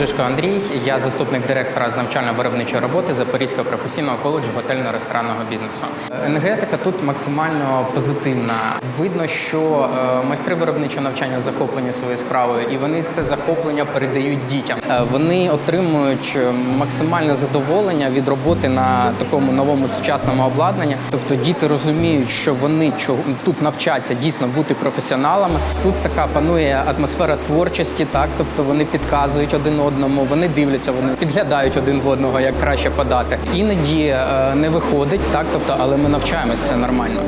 Жишко Андрій, я заступник директора з навчально-виробничої роботи Запорізького професійного коледжу готельно-ресторанного бізнесу. Енергетика тут максимально позитивна. Видно, що е, майстри виробничого навчання захоплені своєю справою, і вони це захоплення передають дітям. Е, Вони отримують е, максимальне задоволення від роботи на такому новому сучасному обладнанні. Тобто діти розуміють, що вони тут навчаться дійсно бути професіоналами. Тут така панує атмосфера творчості, так тобто вони підказують один одному, вони дивляться, вони підглядають один в одного, як краще подати. Іноді е, не виходить, так тобто, але ми навчаємось, це нормально.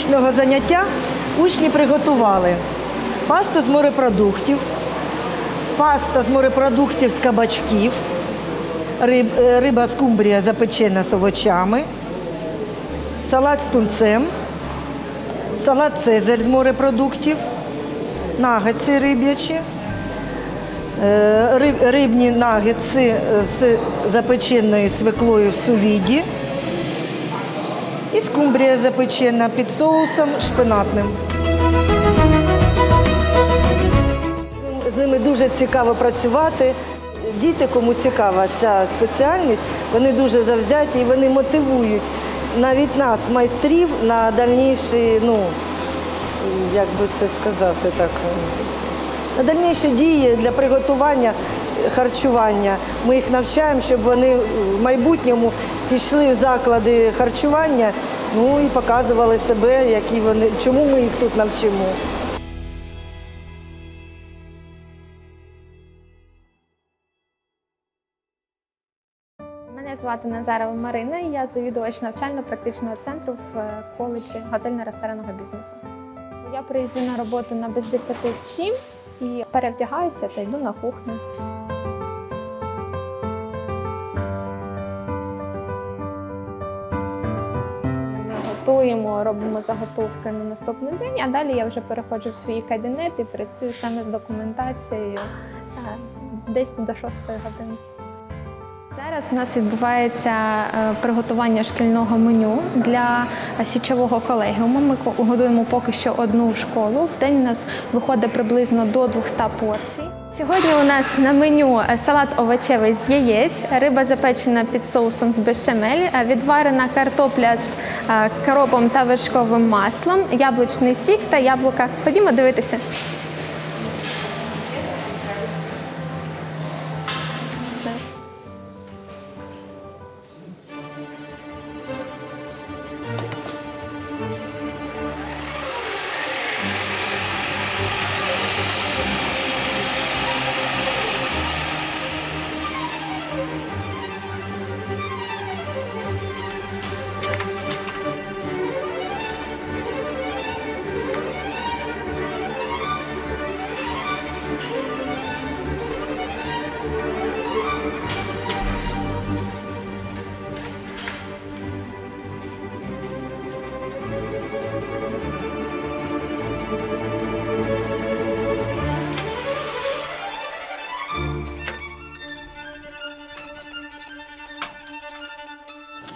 Практичного заняття учні приготували пасту з морепродуктів, паста з морепродуктів з кабачків, риб, е, риба скумбрія запечена з овочами, салат з тунцем, салат Цезарь з морепродуктів, нагетси риб'ячі, е, риб- рибні нагетси з запеченою свеклою в сувіді. І скумбрія запечена під соусом шпинатним. З ними дуже цікаво працювати. Діти, кому цікава ця спеціальність, вони дуже завзяті і вони мотивують навіть нас, майстрів, на дальніші, ну, як би це сказати так, на дальніші дії для приготування харчування. Ми їх навчаємо, щоб вони в майбутньому пішли в заклади харчування, ну і показували себе, які вони, чому ми їх тут навчимо. Мене звати Назарова Марина, і я завідувач навчально-практичного центру в е, коледжі готельно-ресторанного бізнесу. Я приїжджу на роботу на без 10 7 і перевдягаюся та йду на кухню. Готуємо, робимо заготовки на наступний день, а далі я вже переходжу в свій кабінет і працюю саме з документацією е, десь до 6 години. Зараз у нас відбувається е, приготування шкільного меню для січового колегіуму. Ми годуємо поки що одну школу. В день у нас виходить приблизно до 200 порцій. Сьогодні у нас на меню е, салат овочевий з яєць, риба запечена під соусом з бешамель, е, відварена картопля з коропом та вершковим маслом, яблучний сік та яблука. Ходімо дивитися.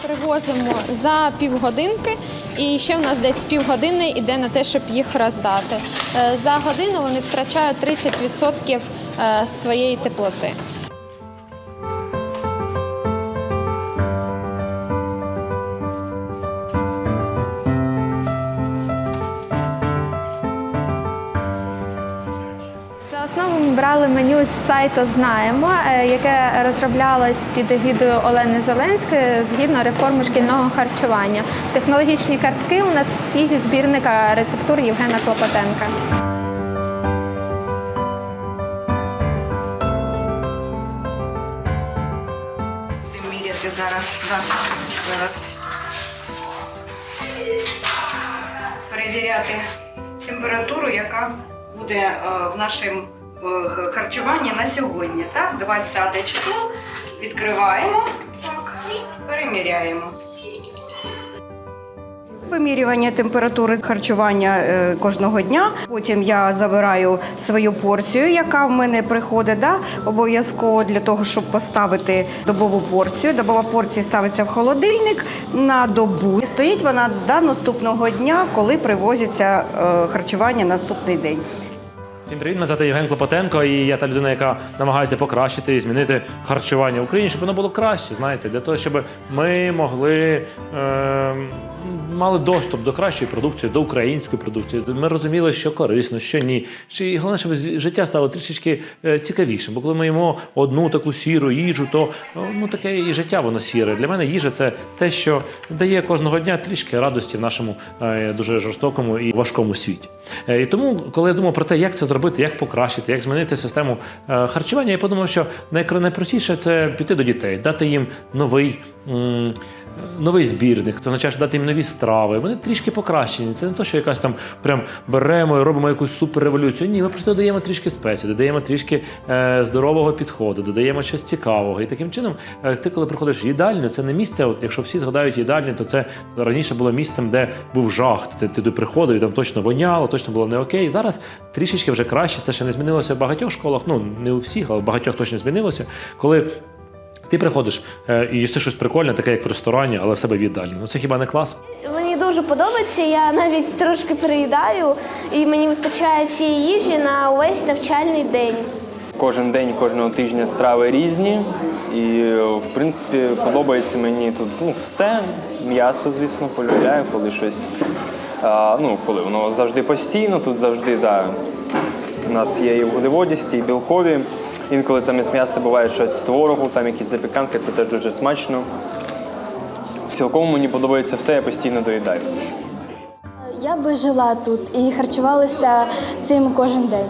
Привозимо за півгодинки, і ще в нас десь півгодини йде на те, щоб їх роздати. Е, За годину вони втрачають 30% е, своєї теплоти. Меню з сайту Знаємо, е, яке розроблялось під егідою Олени Зеленської згідно реформи шкільного харчування. Технологічні картки у нас всі зі збірника рецептур Євгена Клопотенка. Міряти зараз. Да. Зараз. Перевіряти температуру, яка буде е, в нашому е, х- харчуванні на сьогодні. Так, 20 число. Відкриваємо так, переміряємо. Вимірювання температури харчування е, кожного дня. Потім я забираю свою порцію, яка в мене приходить, да, обов'язково для того, щоб поставити добову порцію. Добова порція ставиться в холодильник на добу. І Стоїть вона до наступного дня, коли привозиться е, харчування наступний день. Всім привіт, мене звати Євген Клопотенко, і я та людина, яка намагається покращити і змінити харчування в Україні, щоб воно було краще, знаєте, для того, щоб ми могли е, мали доступ до кращої продукції, до української продукції. Ми розуміли, що корисно, що ні. І головне, щоб життя стало трішечки е, цікавішим. Бо коли ми їмо одну таку сіру їжу, то ну таке і життя воно сіре. Для мене їжа це те, що дає кожного дня трішки радості в нашому е, дуже жорстокому і важкому світі. Е, І тому, коли я думав про те, як це зробити, як покращити, як змінити систему харчування, я подумав, що найпростіше це піти до дітей, дати їм новий. Новий збірник, це означає, що дати їм нові страви. Вони трішки покращені. Це не то, що якась там прям беремо і робимо якусь суперреволюцію. Ні, ми просто додаємо трішки спецій, додаємо трішки е, здорового підходу, додаємо щось цікавого. І таким чином, е, ти, коли приходиш в їдальню, це не місце. От якщо всі згадають їдальню, то це раніше було місцем, де був жах. Ти туди приходив, і там точно воняло, точно було не окей. Зараз трішечки вже краще. Це ще не змінилося в багатьох школах. Ну не у всіх, але в багатьох точно змінилося. Коли ти приходиш е, і їсти щось прикольне, таке як в ресторані, але в себе в їдальні. Ну це хіба не клас? Мені дуже подобається, я навіть трошки переїдаю, і мені вистачає цієї їжі на увесь навчальний день. Кожен день, кожного тижня страви різні. І, в принципі, подобається мені тут ну, все. М'ясо, звісно, полюбляю, коли щось. А, ну, коли воно завжди постійно, тут завжди, да, у нас є і вуглеводісті, і білкові. Інколи замість м'яса буває щось з творогу, там якісь запіканки, це теж дуже смачно. В цілком мені подобається все, я постійно доїдаю. Я би жила тут і харчувалася цим кожен день.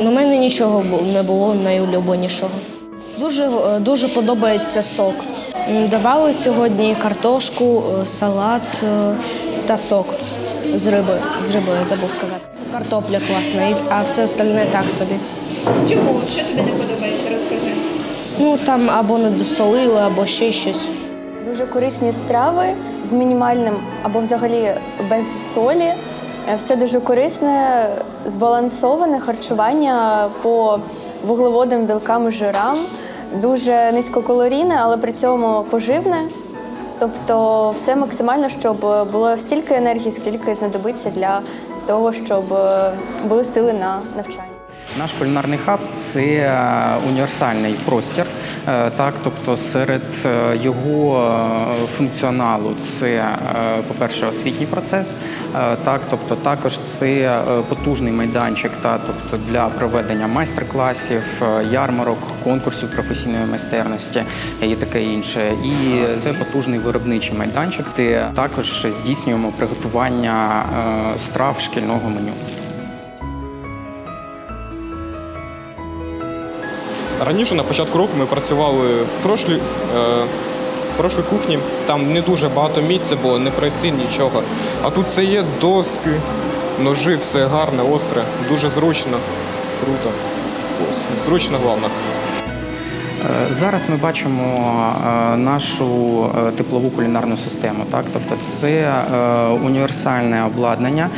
У мене нічого не було найулюбленішого. Дуже, е, дуже подобається сок. Давали сьогодні картошку, е, салат е, та сок з риби. З рибою я забув сказати. Картопля класна, а все остальне так собі. Чому? Що тобі не подобається? Розкажи. Ну там або не досолили, або ще щось. Дуже корисні страви з мінімальним або взагалі без солі. Е, Все дуже корисне, збалансоване харчування по вуглеводам, білкам, жирам. Дуже низькокалорійне, але при цьому поживне. Тобто все максимально, щоб було стільки енергії, скільки знадобиться для того, щоб е, були сили на навчання. Наш кулінарний хаб це е, універсальний простір. Е, Так, тобто серед е, його е, функціоналу це, по-перше, освітній процес. Так, тобто також це потужний майданчик, та тобто для проведення майстер-класів, ярмарок, конкурсів професійної майстерності і таке інше. І це потужний виробничий майданчик, де також здійснюємо приготування страв шкільного меню. Раніше на початку року ми працювали в прошлій, е, прошлій кухні. Там не дуже багато місця було, не пройти нічого. А тут все є доски, ножи, все гарне, остре, дуже зручно, круто. Ось, зручно головне. Е, Зараз ми бачимо е, нашу е, теплову кулінарну систему. Так, тобто це універсальне обладнання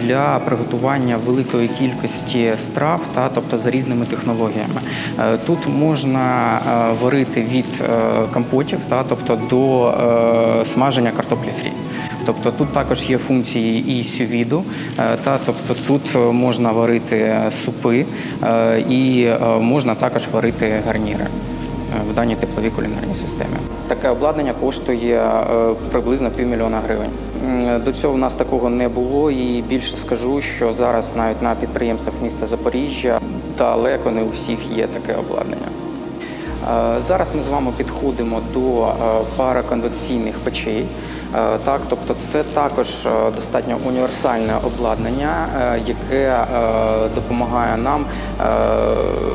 для приготування великої кількості страв, та тобто за різними технологіями. Тут можна варити від компотів, та тобто до смаження картоплі фрі. Тобто тут також є функції і сювіду, е, та тобто тут е, можна варити супи е, і е, можна також варити гарніри. в даній тепловій кулінарній системі. Таке обладнання коштує приблизно півмільйона гривень. До цього в нас такого не було, і більше скажу, що зараз навіть на підприємствах міста Запоріжжя далеко не у всіх є таке обладнання. Зараз ми з вами підходимо до е, параконвекційних печей. Е, Так, тобто це також е, достатньо універсальне обладнання, е, яке допомагає нам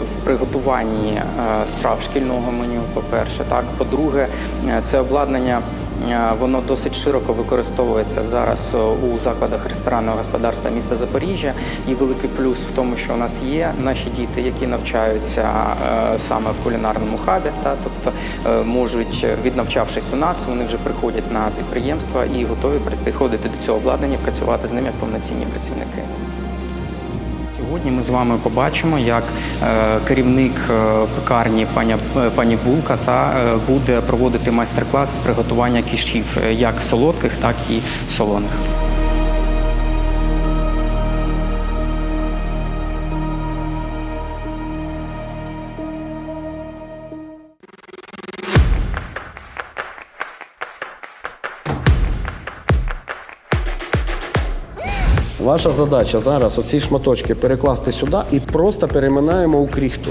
в приготуванні страв шкільного меню. По-перше, так по-друге, це обладнання. Е, Воно досить широко використовується зараз е, у закладах ресторанного господарства міста Запоріжжя. І великий плюс в тому, що у нас є наші діти, які навчаються е, саме в кулінарному хабі, та тобто можуть, віднавчавшись у нас, вони вже приходять на підприємства і готові підходити до цього обладнання, працювати з ним як повноцінні працівники. Сьогодні ми з вами побачимо, як е, керівник е, пекарні пані, е, пані Вулка та буде проводити майстер-клас з приготування кішів, як солодких, так і солоних. Ваша задача зараз оці шматочки перекласти сюди і просто переминаємо у кріхту.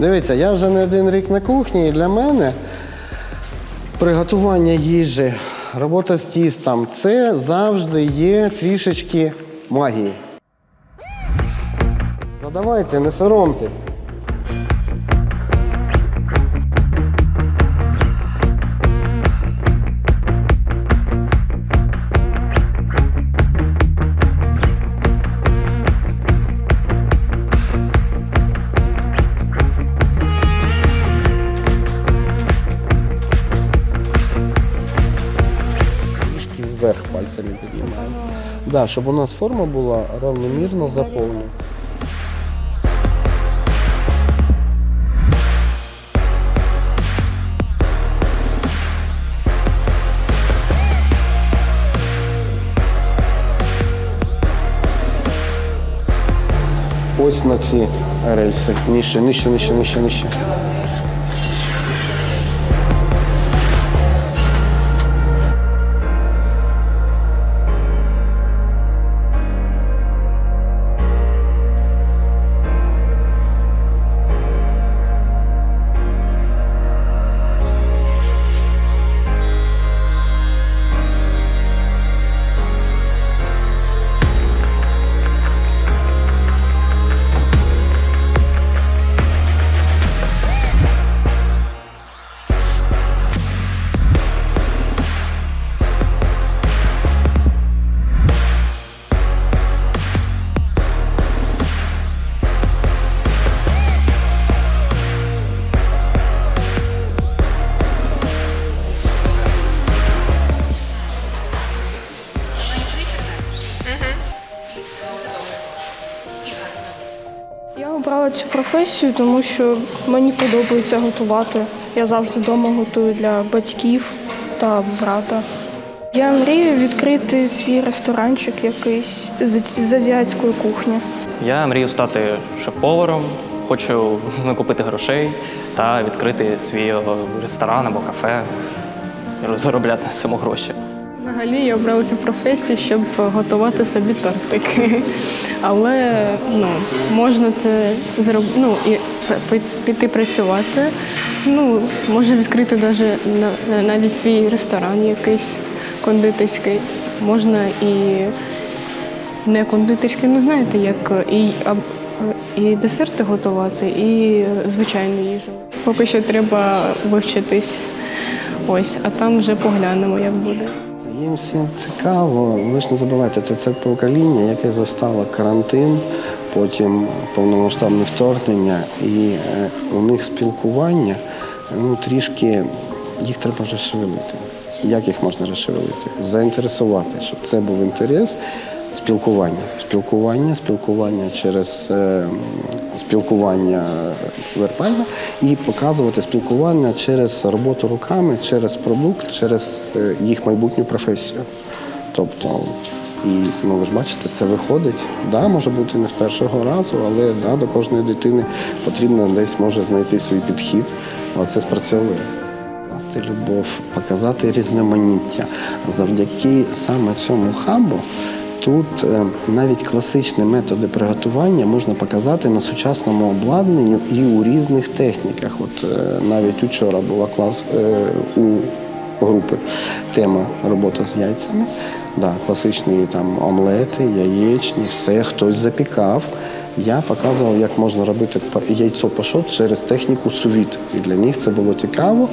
Дивіться, я вже не один рік на кухні, і для мене приготування їжі, робота з тістом це завжди є трішечки магії. Задавайте, не соромтесь. Да, щоб у нас форма була равномірно заповнена. Ось на ці рельси. Нижче, нижче, нижче, нижче, нижче. Обрала цю професію, тому що мені подобається готувати. Я завжди вдома готую для батьків та брата. Я мрію відкрити свій ресторанчик якийсь з азіатської кухні. Я мрію стати шеф-поваром, хочу накупити грошей та відкрити свій е, ресторан або кафе, заробляти на цьому гроші. Взагалі я обрала цю професію, щоб готувати собі тортики. Але ну, можна це зробити, ну, і піти працювати. Ну, може відкрити даже на- навіть свій ресторан якийсь кондитерський. Можна і не кондитерський, ну знаєте, як і, і десерти готувати, і звичайну їжу. Поки що треба вивчитись Ось, а там вже поглянемо, як буде. Їм всім цікаво. Ви ж не забувайте, це це покоління, яке застало карантин, потім повномасштабне вторгнення, і е, у них спілкування ну, трішки їх треба розшевелити. Як їх можна розшевелити? Заінтересувати, щоб це був інтерес спілкування. Спілкування, спілкування через е, спілкування вербальне і показувати спілкування через роботу руками, через продукт, через е, їх майбутню професію. Тобто, і ну ви ж бачите, це виходить. Да, може бути не з першого разу, але да, до кожної дитини потрібно десь може знайти свій підхід, але це спрацьовує. Любов, показати різноманіття. Завдяки саме цьому хабу тут е, навіть класичні методи приготування можна показати на сучасному обладнанні і у різних техніках. От е, навіть учора була клас е, у групи тема робота з яйцями. Да, класичні там омлети, яєчні, все хтось запікав. Я показував, як можна робити яйцо пашот через техніку сувіт. І для них це було цікаво.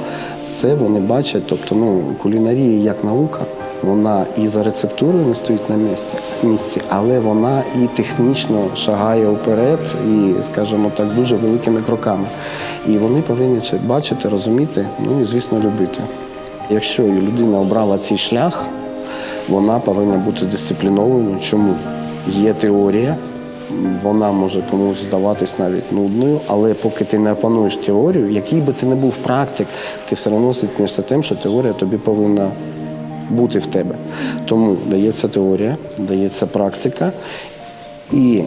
Це вони бачать. Тобто, ну, кулінарія як наука, вона і за рецептурою не стоїть на місці, але вона і технічно шагає вперед, і, скажімо так, дуже великими кроками. І вони повинні це бачити, розуміти, ну і звісно, любити. Якщо людина обрала цей шлях, вона повинна бути дисциплінованою. Чому? Є теорія, вона може комусь здаватись навіть нудною, але поки ти не опануєш теорію, який би ти не був практик, ти все одно стикнешся тим, що теорія тобі повинна бути в тебе. Тому дається теорія, дається практика, і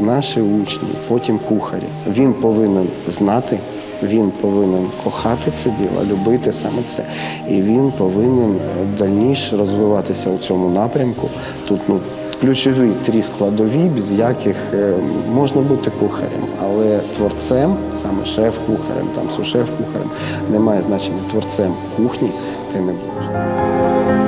наші учні, потім кухарі, він повинен знати, він повинен кохати це діло, любити саме це. І він повинен дальніше розвиватися у цьому напрямку. Тут ну, ключові три складові, без яких е, можна бути кухарем, але творцем, саме шеф-кухарем, там сушеф-кухарем, немає значення творцем кухні, ти не будеш.